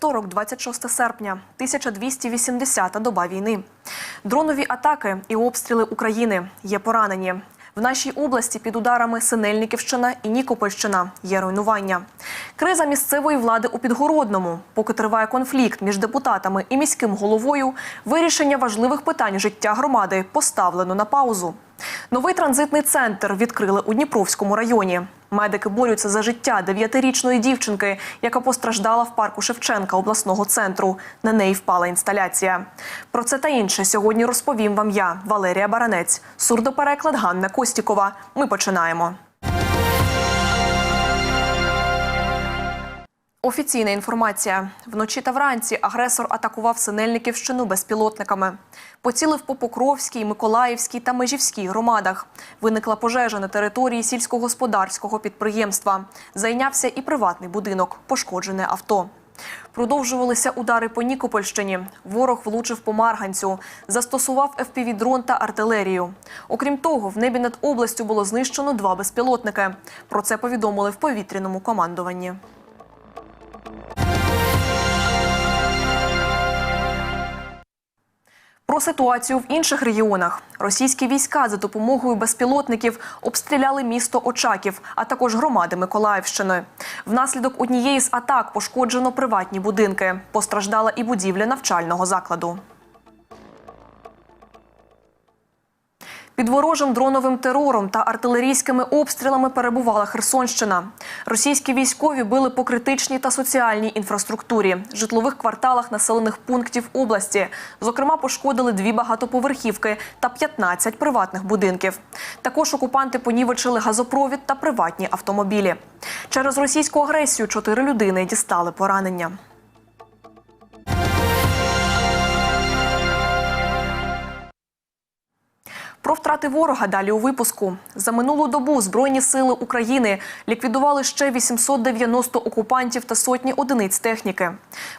Вівторок, 26 серпня, 1280-та доба війни. Дронові атаки і обстріли України є поранені. В нашій області під ударами Синельниківщина і Нікопольщина є руйнування. Криза місцевої влади у Підгородному. Поки триває конфлікт між депутатами і міським головою, вирішення важливих питань життя громади поставлено на паузу. Новий транзитний центр відкрили у Дніпровському районі. Медики борються за життя дев'ятирічної дівчинки, яка постраждала в парку Шевченка обласного центру. На неї впала інсталяція. Про це та інше сьогодні розповім вам я, Валерія Баранець, сурдопереклад Ганна Костікова. Ми починаємо. Офіційна інформація. Вночі та вранці агресор атакував Синельниківщину безпілотниками. Поцілив по Покровській, Миколаївській та Межівській громадах. Виникла пожежа на території сільськогосподарського підприємства. Зайнявся і приватний будинок, пошкоджене авто. Продовжувалися удари по Нікопольщині. Ворог влучив по Марганцю, застосував FPV-дрон та артилерію. Окрім того, в небі над областю було знищено два безпілотники. Про це повідомили в повітряному командуванні. Про ситуацію в інших регіонах. Російські війська за допомогою безпілотників обстріляли місто Очаків, а також громади Миколаївщини. Внаслідок однієї з атак пошкоджено приватні будинки. Постраждала і будівля навчального закладу. Під ворожим дроновим терором та артилерійськими обстрілами перебувала Херсонщина. Російські військові били по критичній та соціальній інфраструктурі, житлових кварталах населених пунктів області. Зокрема, пошкодили дві багатоповерхівки та 15 приватних будинків. Також окупанти понівечили газопровід та приватні автомобілі. Через російську агресію чотири людини дістали поранення. Про втрати ворога далі у випуску. За минулу добу Збройні сили України ліквідували ще 890 окупантів та сотні одиниць техніки.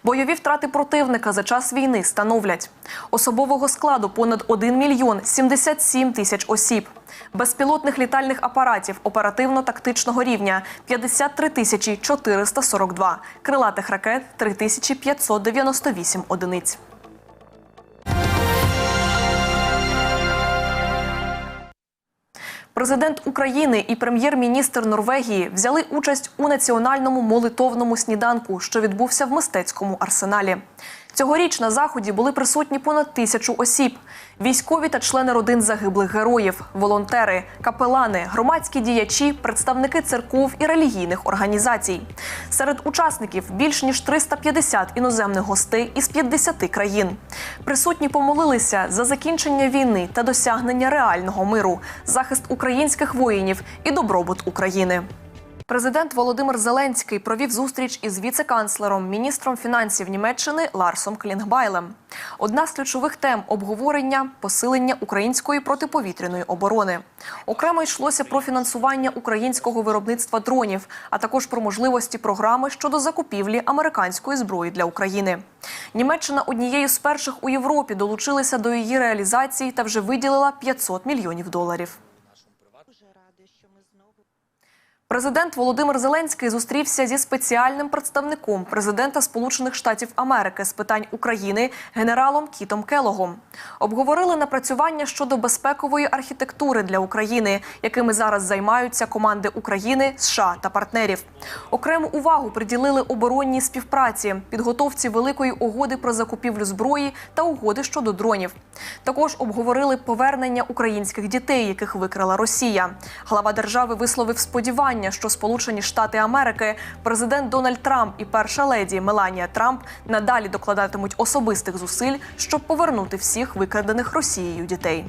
Бойові втрати противника за час війни становлять особового складу понад 1 мільйон 77 тисяч осіб. Безпілотних літальних апаратів оперативно-тактичного рівня 53 тисячі 442, крилатих ракет 3598 одиниць. Президент України і прем'єр-міністр Норвегії взяли участь у національному молитовному сніданку, що відбувся в мистецькому арсеналі. Цьогоріч на заході були присутні понад тисячу осіб: військові та члени родин загиблих героїв, волонтери, капелани, громадські діячі, представники церков і релігійних організацій. Серед учасників більш ніж 350 іноземних гостей із 50 країн. Присутні помолилися за закінчення війни та досягнення реального миру, захист українських воїнів і добробут України. Президент Володимир Зеленський провів зустріч із віце-канцлером, міністром фінансів Німеччини Ларсом Клінгбайлем. Одна з ключових тем обговорення посилення української протиповітряної оборони. Окремо йшлося про фінансування українського виробництва дронів, а також про можливості програми щодо закупівлі американської зброї для України. Німеччина однією з перших у Європі долучилася до її реалізації та вже виділила 500 мільйонів доларів. Президент Володимир Зеленський зустрівся зі спеціальним представником президента Сполучених Штатів Америки з питань України генералом Кітом Келогом. Обговорили напрацювання щодо безпекової архітектури для України, якими зараз займаються команди України, США та партнерів. Окрему увагу приділили оборонній співпраці, підготовці великої угоди про закупівлю зброї та угоди щодо дронів. Також обговорили повернення українських дітей, яких викрала Росія. Глава держави висловив сподівання що Сполучені Штати Америки, президент Дональд Трамп і перша леді Меланія Трамп надалі докладатимуть особистих зусиль, щоб повернути всіх викрадених Росією дітей.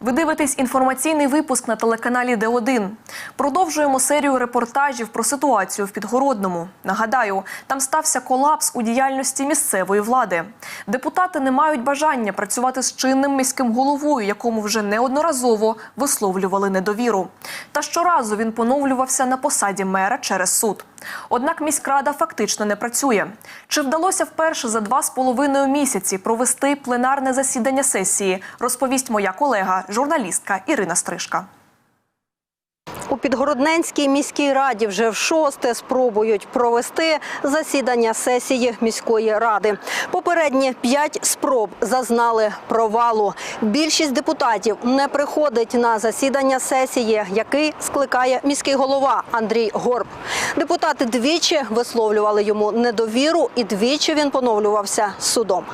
Ви дивитесь інформаційний випуск на телеканалі Д1. Продовжуємо серію репортажів про ситуацію в Підгородному. Нагадаю, там стався колапс у діяльності місцевої влади. Депутати не мають бажання працювати з чинним міським головою, якому вже неодноразово висловлювали недовіру. Та щоразу він поновлювався на посаді мера через суд. Однак міськрада фактично не працює. Чи вдалося вперше за два з половиною місяці провести пленарне засідання сесії? Розповість моя колега, журналістка Ірина Стрижка. У Підгородненській міській раді вже в шосте спробують провести засідання сесії міської ради. Попередні п'ять спроб зазнали провалу. Більшість депутатів не приходить на засідання сесії, який скликає міський голова Андрій Горб. Депутати двічі висловлювали йому недовіру, і двічі він поновлювався судом.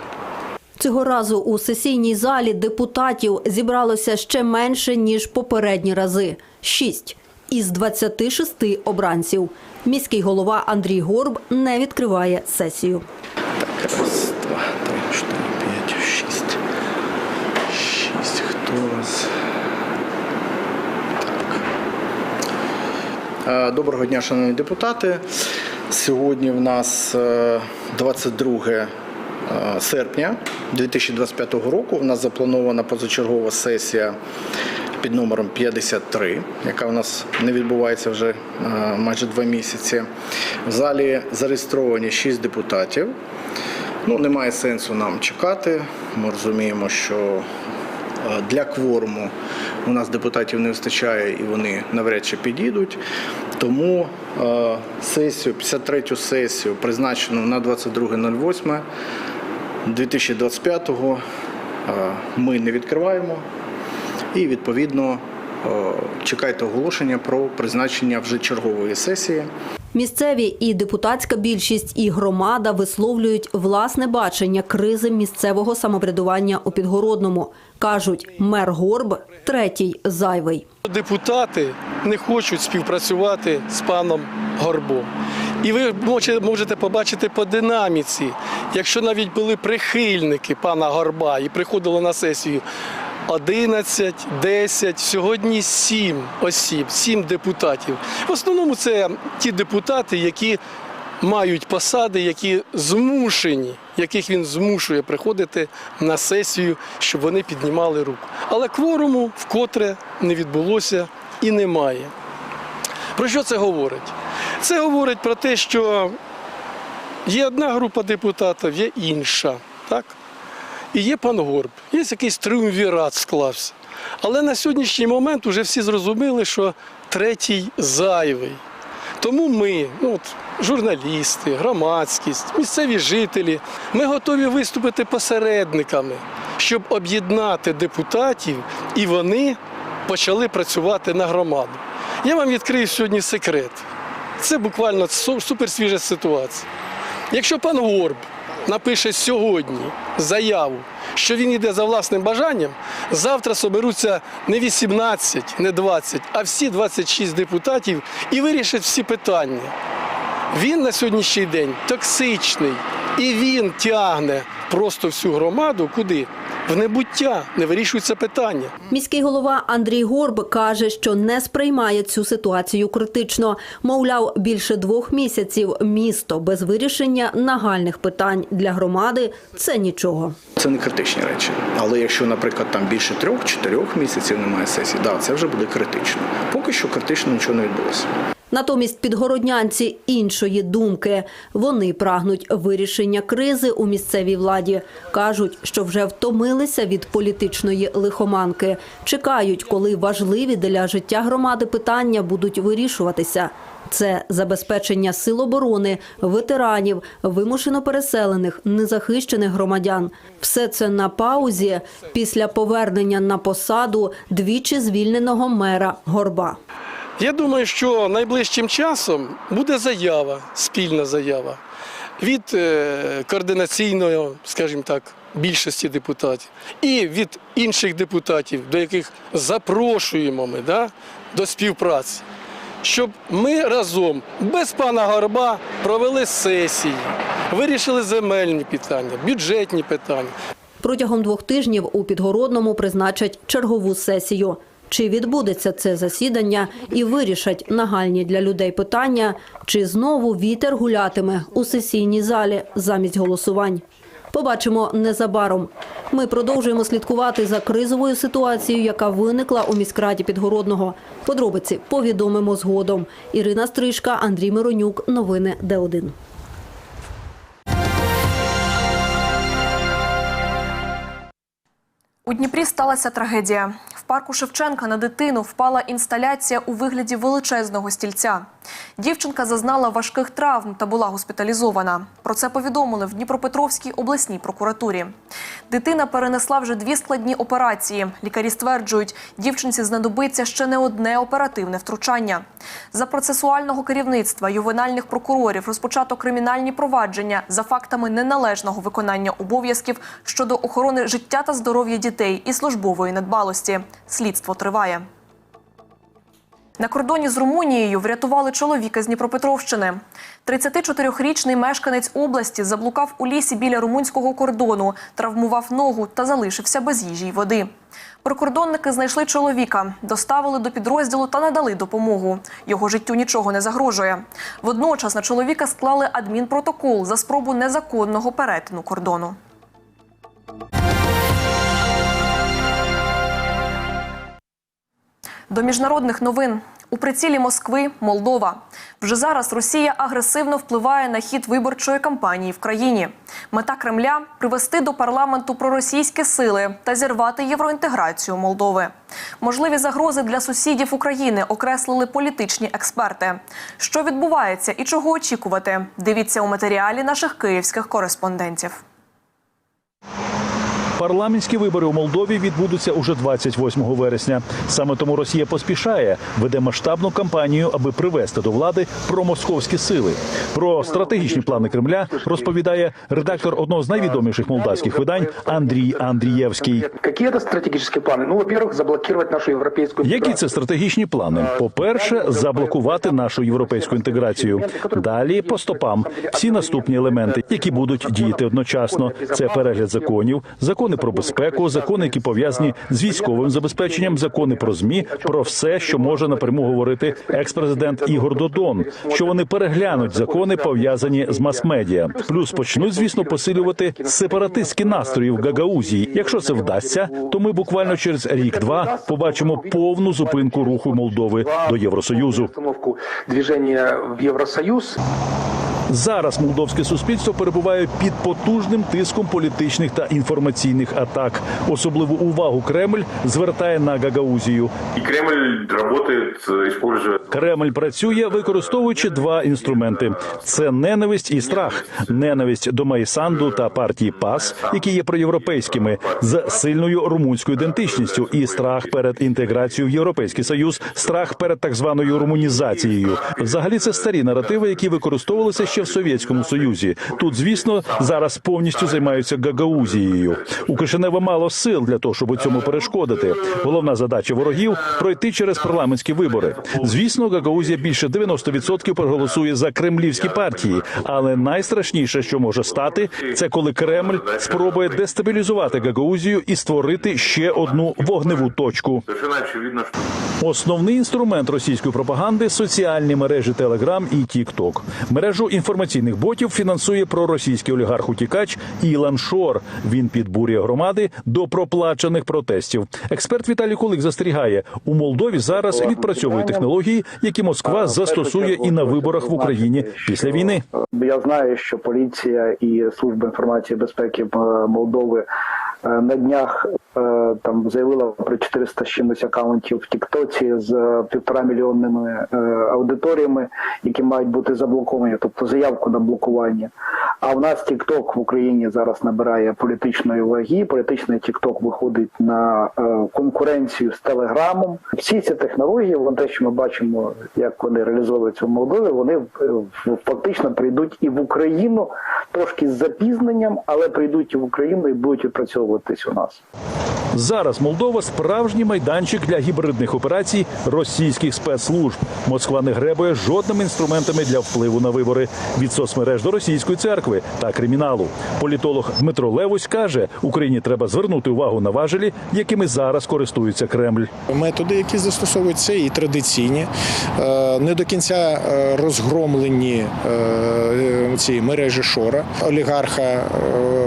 Цього разу у сесійній залі депутатів зібралося ще менше, ніж попередні рази – шість із 26 обранців. Міський голова Андрій Горб не відкриває сесію. Так, раз, два, три, чотири, п'ять, шість. Шість. Хто у нас? Так. Е, Доброго дня, шановні депутати. Сьогодні в нас е, 22 е, серпня 2025 року. У нас запланована позачергова сесія під номером 53, яка у нас не відбувається вже е, майже два місяці. В залі зареєстровані 6 депутатів. Ну, немає сенсу нам чекати. Ми розуміємо, що е, для кворуму у нас депутатів не вистачає і вони навряд чи підійдуть. Тому е, сесію, 53-ю сесію, призначену на 22.08 2025 е, ми не відкриваємо. І відповідно е, чекайте оголошення про призначення вже чергової сесії. Місцеві і депутатська більшість, і громада висловлюють власне бачення кризи місцевого самоврядування у Підгородному. Кажуть, мер Горб третій зайвий. Депутати не хочуть співпрацювати з паном Горбом. І ви може- можете побачити по динаміці, якщо навіть були прихильники пана Горба і приходили на сесію 11, 10, сьогодні 7 осіб, 7 депутатів. В основному це ті депутати, які мають посади, які змушені, яких він змушує приходити на сесію, щоб вони піднімали руку. Але кворуму вкотре не відбулося і немає. Про що це говорить? Це говорить про те, що є одна група депутатів, є інша. Так? І є пан Горб, є якийсь триумвірат склався. Але на сьогоднішній момент вже всі зрозуміли, що третій зайвий. Тому ми, ну от, журналісти, громадськість, місцеві жителі, ми готові виступити посередниками, щоб об'єднати депутатів і вони почали працювати на громаду. Я вам відкрию сьогодні секрет. Це буквально су- суперсвіжа ситуація. Якщо пан Горб напише сьогодні заяву, що він йде за власним бажанням, завтра соберуться не 18, не 20, а всі 26 депутатів і вирішать всі питання. Він на сьогоднішній день токсичний і він тягне просто всю громаду куди? В небуття, не вирішується питання. Міський голова Андрій Горб каже, що не сприймає цю ситуацію критично. Мовляв, більше двох місяців місто без вирішення нагальних питань для громади це нічого. Це не критичні речі. Але якщо, наприклад, там більше трьох-чотирьох місяців немає сесії, да, це вже буде критично. Поки що критично нічого не відбулося. Натомість підгороднянці іншої думки. Вони прагнуть вирішення кризи у місцевій владі. Кажуть, що вже втомилися від політичної лихоманки. Чекають, коли важливі для життя громади питання будуть вирішуватися. Це забезпечення сил оборони, ветеранів, вимушено переселених, незахищених громадян. Все це на паузі після повернення на посаду двічі звільненого мера Горба. Я думаю, що найближчим часом буде заява, спільна заява від е, координаційної, скажімо так, більшості депутатів і від інших депутатів, до яких запрошуємо ми да, до співпраці, щоб ми разом без пана Горба провели сесії, вирішили земельні питання, бюджетні питання. Протягом двох тижнів у Підгородному призначать чергову сесію. Чи відбудеться це засідання і вирішать нагальні для людей питання, чи знову вітер гулятиме у сесійній залі замість голосувань? Побачимо незабаром. Ми продовжуємо слідкувати за кризовою ситуацією, яка виникла у міськраді Підгородного. Подробиці повідомимо згодом. Ірина Стрижка, Андрій Миронюк. Новини Д1. У Дніпрі сталася трагедія. В парку Шевченка на дитину впала інсталяція у вигляді величезного стільця. Дівчинка зазнала важких травм та була госпіталізована. Про це повідомили в Дніпропетровській обласній прокуратурі. Дитина перенесла вже дві складні операції. Лікарі стверджують, дівчинці знадобиться ще не одне оперативне втручання. За процесуального керівництва ювенальних прокурорів розпочато кримінальні провадження за фактами неналежного виконання обов'язків щодо охорони життя та здоров'я дітей і службової недбалості. Слідство триває. На кордоні з Румунією врятували чоловіка з Дніпропетровщини. 34-річний мешканець області заблукав у лісі біля румунського кордону, травмував ногу та залишився без їжі й води. Прикордонники знайшли чоловіка, доставили до підрозділу та надали допомогу. Його життю нічого не загрожує. Водночас на чоловіка склали адмінпротокол за спробу незаконного перетину кордону. До міжнародних новин у прицілі Москви Молдова. Вже зараз Росія агресивно впливає на хід виборчої кампанії в країні. Мета Кремля привести до парламенту проросійські сили та зірвати євроінтеграцію Молдови. Можливі загрози для сусідів України окреслили політичні експерти. Що відбувається і чого очікувати? Дивіться у матеріалі наших київських кореспондентів. Парламентські вибори у Молдові відбудуться уже 28 вересня. Саме тому Росія поспішає, веде масштабну кампанію, аби привести до влади промосковські сили. Про стратегічні плани Кремля розповідає редактор одного з найвідоміших молдавських видань Андрій Андрієвський. Какие это стратегические планы? Ну, во-первых, заблокировать нашу европейскую Які интеграцию. це стратегічні плани? По-перше, заблокувати нашу європейську інтеграцію. Далі по стопам всі наступні елементи, які будуть діяти одночасно. Це перегляд законів, закони про безпеку, закони, які пов'язані з військовим забезпеченням, закони про змі, про все, що може напряму говорити екс-президент Ігор Додон. Що вони переглянуть закони, пов'язані з мас-медіа. Плюс почнуть, звісно, посилювати сепаратистські настрої в Гагаузії. Якщо це вдасться, то ми буквально через рік-два побачимо повну зупинку руху Молдови до Євросоюзу. Движения в Евросоюз. Зараз молдовське суспільство перебуває під потужним тиском політичних та інформаційних атак. Особливу увагу Кремль звертає на Гагаузію. И Кремль э, используя Кремль працює, використовуючи два інструменти: це ненависть і страх. Ненависть до Майсанду та партії ПАС, які є проєвропейськими, з сильною румунською ідентичністю, і страх перед інтеграцією в європейський союз, страх перед так званою румунізацією. Взагалі, це старі наративи, які використовувалися ще в Совєтському Союзі. Тут, звісно, зараз повністю займаються Гагаузією. У Кишинева мало сил для того, щоб цьому перешкодити. Головна задача ворогів пройти через парламентські вибори. Звісно, Гагаузія більше 90% проголосує за кремлівські партії, але найстрашніше, що може стати, це коли Кремль спробує дестабілізувати Гагаузію і створити ще одну вогневу точку. Основний інструмент російської пропаганди соціальні мережі Телеграм і Тікток. Мережу інформаційних ботів фінансує проросійський олігарх утікач Ілан Шор. Він підбурює громади до проплачених протестів. Експерт Віталій Кулик застерігає, у Молдові зараз відпрацьовують технології, які Москва застосує і на виборах в Україні після війни. Я знаю, що поліція і служба інформації безпеки е, Молдови е, на днях е, там заявила про 400 з чимось акаунтів в Тіктоці з е, півтора мільйонними е, аудиторіями, які мають бути заблоковані, тобто заявку на блокування. А в нас Тікток в Україні зараз набирає політичної ваги. Політичний Тікток виходить на е, конкуренцію з Телеграмом. Всі ці технології, вон те, що ми бачимо, як вони реалізовуються в Молдові, вони фактично прийдуть і в Україну трошки з запізненням, але прийдуть і в Україну і будуть відпрацьовуватись у нас. Зараз Молдова справжній майданчик для гібридних операцій російських спецслужб. Москва не гребує жодними інструментами для впливу на вибори від соцмереж до російської церкви та криміналу. Політолог Дмитро Левусь каже, Україні треба звернути увагу на важелі, якими зараз користується Кремль. Методи, які застосовуються, і традиційні, е, не до кінця е, розгромлені е, ці мережі Шора, олігарха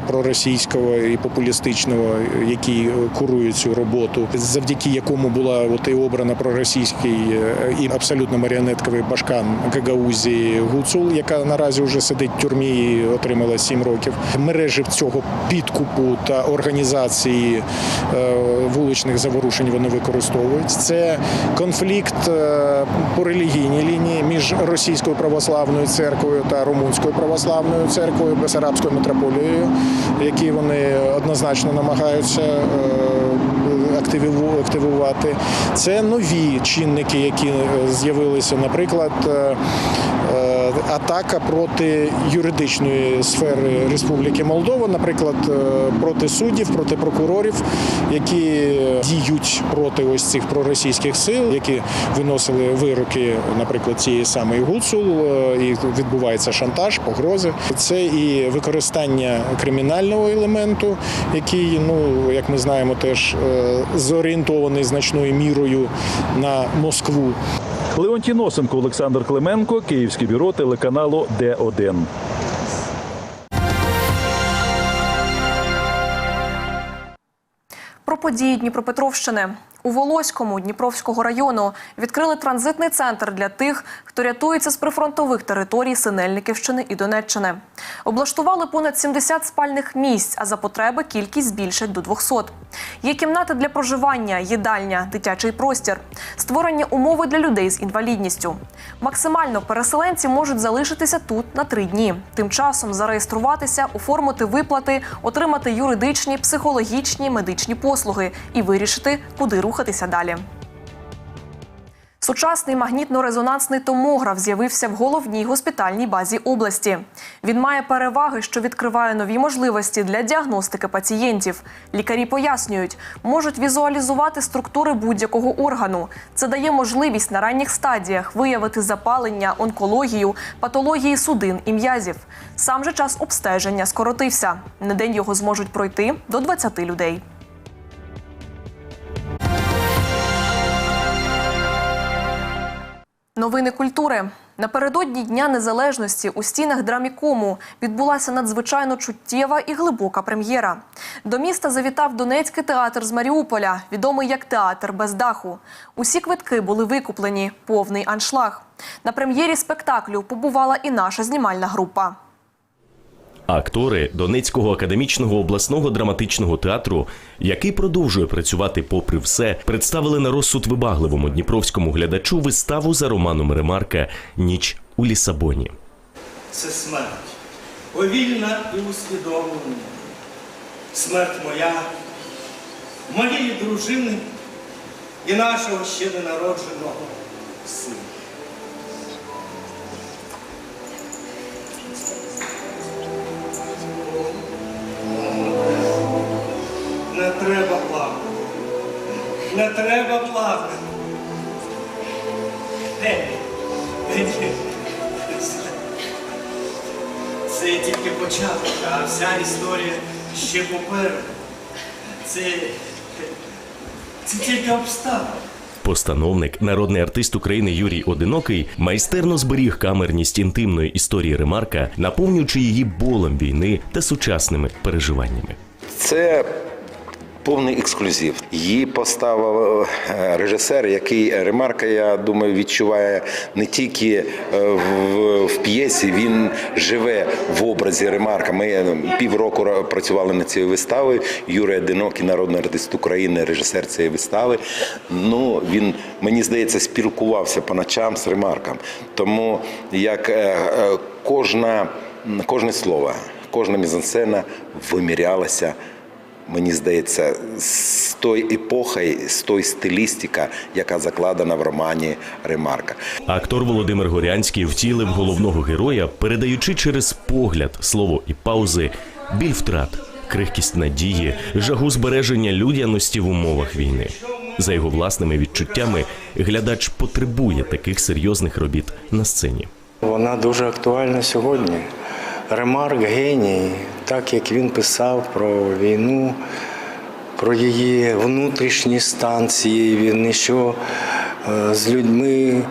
проросійського і популістичного, який курує цю роботу, завдяки якому була от і обрана проросійський е, і абсолютно маріонетковий башкан Гагаузі Гуцул, яка наразі вже сидить в тюрмі і отримала 7 років. Мережі цього підкупу та організації е, вуличних заворушень вони використовують. Це конфлікт е, по релігійній лінії між російською православною церквою та румунською православною церквою Бесарабською митрополією, які вони однозначно намагаються активувати. Це нові чинники, які е, з'явилися, наприклад. Е, Атака проти юридичної сфери Республіки Молдова, наприклад, е, проти суддів, проти прокурорів, які діють проти ось цих проросійських сил, які виносили вироки, наприклад, цієї самої Гуцул, е, і відбувається шантаж, погрози. Це і використання кримінального елементу, який, ну як ми знаємо, теж зорієнтований значною мірою на Москву. Леонтій Носенко, Олександр Клименко, Київське бюро телеканалу Д1. Про події Дніпропетровщини у Волоському Дніпровського району відкрили транзитний центр для тих, хто рятується з прифронтових територій Синельниківщини і Донеччини. Облаштували понад 70 спальних місць, а за потреби кількість збільшать до 200. Є кімнати для проживання, їдальня, дитячий простір, створення умови для людей з інвалідністю. Максимально переселенці можуть залишитися тут на три дні. Тим часом зареєструватися, оформити виплати, отримати юридичні, психологічні, медичні послуги і вирішити, куди рухатися далі. Сучасний магнітно-резонансний томограф з'явився в головній госпітальній базі області. Він має переваги, що відкриває нові можливості для діагностики пацієнтів. Лікарі пояснюють, можуть візуалізувати структури будь-якого органу. Це дає можливість на ранніх стадіях виявити запалення, онкологію, патології судин і м'язів. Сам же час обстеження скоротився. На день його зможуть пройти до 20 людей. Новини культури напередодні Дня Незалежності у стінах драмікому відбулася надзвичайно чуттєва і глибока прем'єра. До міста завітав Донецький театр з Маріуполя, відомий як театр без даху. Усі квитки були викуплені, повний аншлаг. На прем'єрі спектаклю побувала і наша знімальна група. Актори Донецького академічного обласного драматичного театру, який продовжує працювати попри все, представили на розсуд вибагливому дніпровському глядачу виставу за романом Ремарка Ніч у Лісабоні. це смерть. Повільна і усвідомлена. Смерть моя, моєї дружини і нашого ще ненародженого сина. Не треба плакати. Де? Де? Це тільки початок, а вся історія ще попереду. Це, це тільки обставини. Постановник, народний артист України Юрій Одинокий майстерно зберіг камерність інтимної історії Ремарка, наповнюючи її болем війни та сучасними переживаннями. Це повний ексклюзив. Її поставив е, режисер, який ремарка, я думаю, відчуває не тільки е, в, в п'єсі, він живе в образі ремарка. Ми е, півроку працювали над цією виставою. Юрій Одинокий, народний артист України, режисер цієї вистави. Ну він мені здається спілкувався по ночам з ремарком. Тому як кожна, кожне слово, кожна мізансцена вимірялася мені здається, з тої епохи, з тої стилістика, яка закладена в романі Ремарка. Актор Володимир Горянський втілив головного героя, передаючи через погляд, слово і паузи біль втрат, крихкість надії, жагу збереження людяності в умовах війни. За його власними відчуттями, глядач потребує таких серйозних робіт на сцені. Вона дуже актуальна сьогодні. Ремарк геній, так як він писав про війну, про її внутрішні стан цієї війни, що е, з людьми е,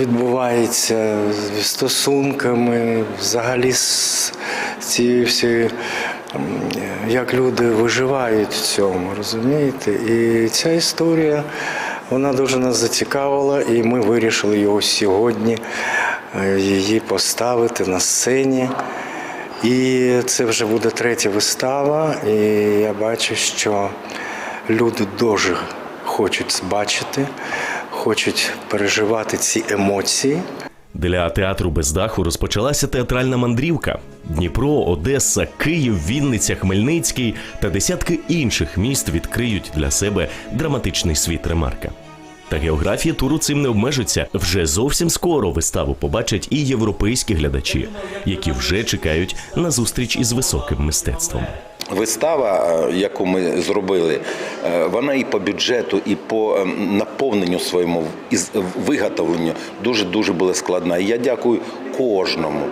відбувається стосунками, взагалі з цією всією як люди виживають в цьому, розумієте? І ця історія вона дуже нас зацікавила, і ми вирішили його сьогодні е, її поставити на сцені. І це вже буде третя вистава, і я бачу, що люди дуже хочуть бачити, хочуть переживати ці емоції. Для театру без даху розпочалася театральна мандрівка. Дніпро, Одеса, Київ, Вінниця, Хмельницький та десятки інших міст відкриють для себе драматичний світ ремарка. Та географія туру цим не обмежиться. Вже зовсім скоро виставу побачать і європейські глядачі, які вже чекають на зустріч із високим мистецтвом. Вистава, е, яку ми зробили, е, вона і по бюджету, і по ем, наповненню своєму і виготовленню дуже дуже була складна. І я дякую кожному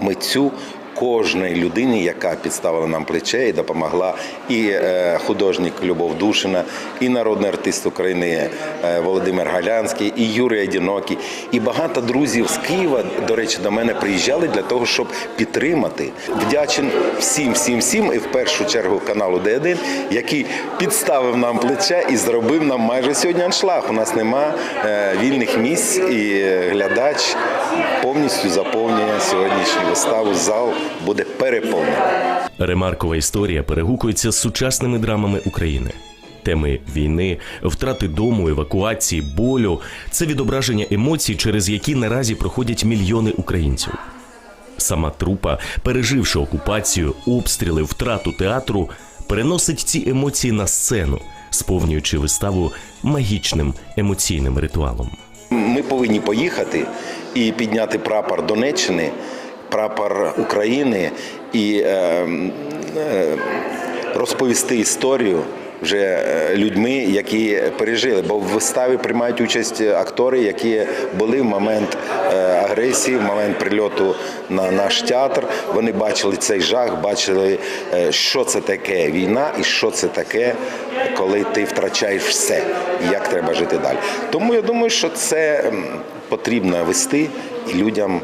митцю. Кожної людині, яка підставила нам плече і допомогла, і е, художник Любов Душина, і народний артист України е, Володимир Галянський, і Юрій Одінокий, і багато друзів з Києва, до речі, до мене приїжджали для того, щоб підтримати. Вдячен всім, всім, всім, і в першу чергу каналу Д1, який підставив нам плече і зробив нам майже сьогодні аншлаг. У нас нема е, вільних місць, і глядач повністю заповнює сьогоднішню виставу. Зал буде переповнений. Ремаркова історія перегукується з сучасними драмами України. Теми війни, втрати дому, евакуації, болю це відображення емоцій, через які наразі проходять мільйони українців. Сама трупа, переживши окупацію, обстріли, втрату театру, переносить ці емоції на сцену, сповнюючи виставу магічним емоційним ритуалом. Ми повинні поїхати і підняти прапор Донеччини, прапор України і е, е, розповісти історію вже е, людьми, які пережили. Бо в виставі приймають участь актори, які були в момент агресії, в момент прильоту на наш театр. Вони бачили цей жах, бачили, що це таке війна і що це таке, коли ти втрачаєш все, як треба жити далі. Тому я думаю, що це потрібно вести і людям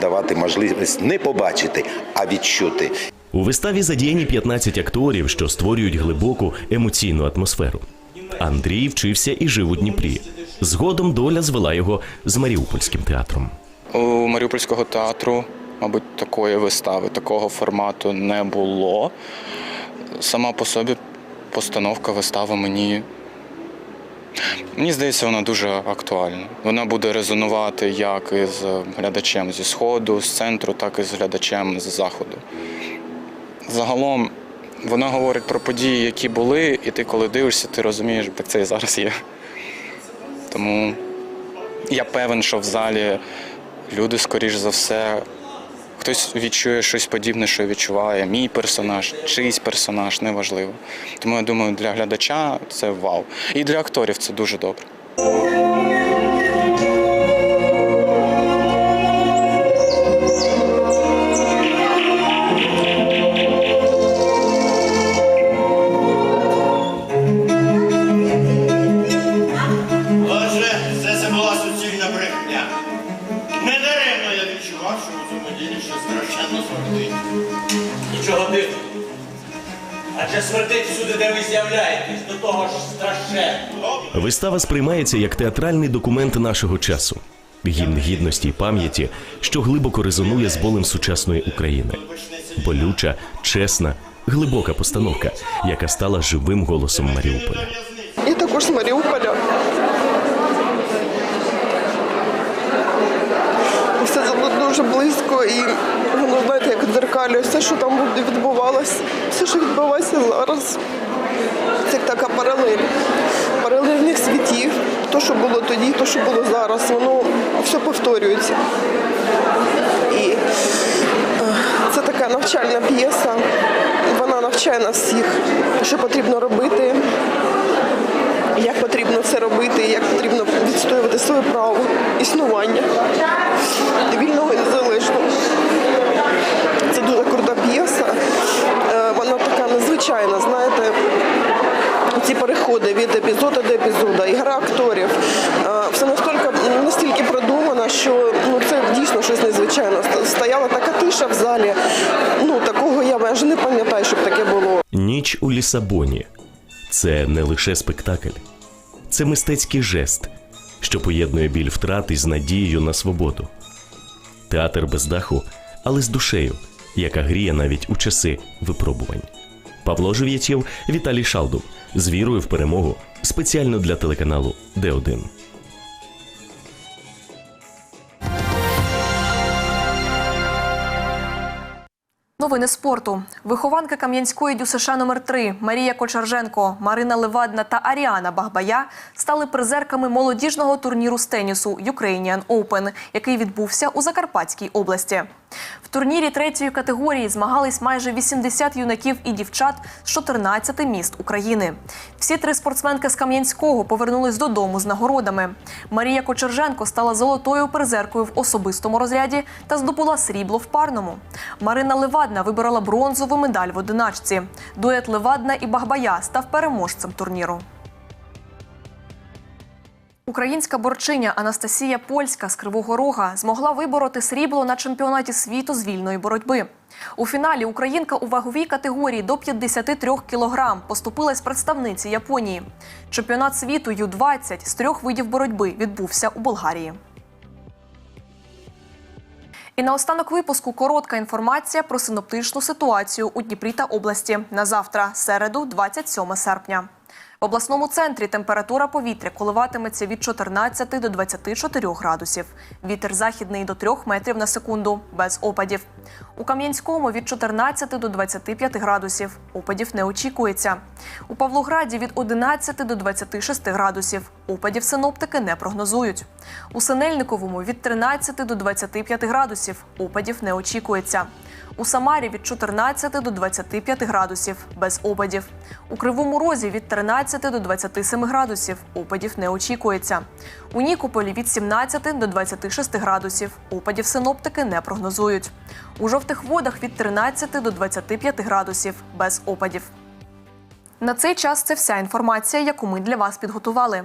давати можливість не побачити, а відчути. У виставі задіяні 15 акторів, що створюють глибоку емоційну атмосферу. Андрій вчився і жив у Дніпрі. Згодом доля звела його з Маріупольським театром. У Маріупольського театру, мабуть, такої вистави, такого формату не було. Сама по собі постановка вистави мені. Мені здається, вона дуже актуальна. Вона буде резонувати як із глядачем зі Сходу, з центру, так і з глядачем з заходу. Загалом вона говорить про події, які були, і ти, коли дивишся, ти розумієш, так це і зараз є. Тому я певен, що в залі люди, скоріш за все, хтось відчує щось подібне, що відчуває мій персонаж, чийсь персонаж, неважливо. Тому я думаю, для глядача це вау. І для акторів це дуже добре. Ще страшенно смертить. Нічого дивного. Адже смертить всюди, де ви з'являєтесь, до того ж страшенно. Вистава сприймається як театральний документ нашого часу, гімн гідності й пам'яті, що глибоко резонує з болем сучасної України. Болюча, чесна, глибока постановка, яка стала живим голосом Маріуполя. Я також з Маріуполя. Все це було дуже близько і воно, знаєте, як дзеркалі, все, що там відбувалося, все, що відбувається зараз. Це така паралель. Паралельних світів. То, що було тоді, то, що було зараз, воно все повторюється. І е, це така навчальна п'єса. Вона навчає нас всіх, що потрібно робити, як потрібно це робити, як потрібно відстоювати своє право існування вільного і незалежного. Це дуже крута п'єса. Е, Вона така знаєте. Ці переходи від епізоду до епізоду, ігра акторів. Е, Все настільки, настільки продумано, що ну, це дійсно щось незвичайне. Стояла така тиша в залі. Ну, такого я майже не пам'ятаю. щоб таке було. Ніч у Лісабоні це не лише спектакль, це мистецький жест, що поєднує біль втрати з надією на свободу. Театр без даху, але з душею, яка гріє навіть у часи випробувань. Павло Жив'ятєв, Віталій Шалдуб з вірою в перемогу спеціально для телеканалу Д1. Новини спорту. Вихованки Кам'янської ДЮСШ номер 3 Марія Кочерженко, Марина Левадна та Аріана Багбая стали призерками молодіжного турніру з тенісу Ukrainian Open, який відбувся у Закарпатській області. В турнірі третьої категорії змагались майже 80 юнаків і дівчат з 14 міст України. Всі три спортсменки з Кам'янського повернулись додому з нагородами. Марія Кочерженко стала золотою призеркою в особистому розряді та здобула срібло в парному. Марина Левадна виборола бронзову медаль в одиначці. Дует Левадна і Багбая став переможцем турніру. Українська борчиня Анастасія Польська з Кривого Рога змогла вибороти срібло на чемпіонаті світу з вільної боротьби. У фіналі Українка у ваговій категорії до 53 кілограм поступилась представниці Японії. Чемпіонат світу Ю-20 з трьох видів боротьби відбувся у Болгарії. І наостанок випуску коротка інформація про синоптичну ситуацію у Дніпрі та області на завтра, середу, 27 серпня. В обласному центрі температура повітря коливатиметься від 14 до 24 градусів. Вітер західний до 3 метрів на секунду, без опадів. У Кам'янському від 14 до 25 градусів. Опадів не очікується. У Павлограді від 11 до 26 градусів. Опадів синоптики не прогнозують. У Синельниковому від 13 до 25 градусів. Опадів не очікується. У Самарі від 14 до 25 градусів, без опадів. У Кривому Розі від 13 до 27 градусів, опадів не очікується. У Нікополі від 17 до 26 градусів, опадів синоптики не прогнозують. У жовтих водах від 13 до 25 градусів, без опадів. На цей час це вся інформація, яку ми для вас підготували.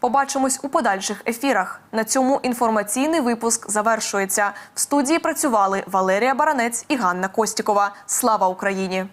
Побачимось у подальших ефірах. На цьому інформаційний випуск завершується. В студії працювали Валерія Баранець і Ганна Костікова. Слава Україні!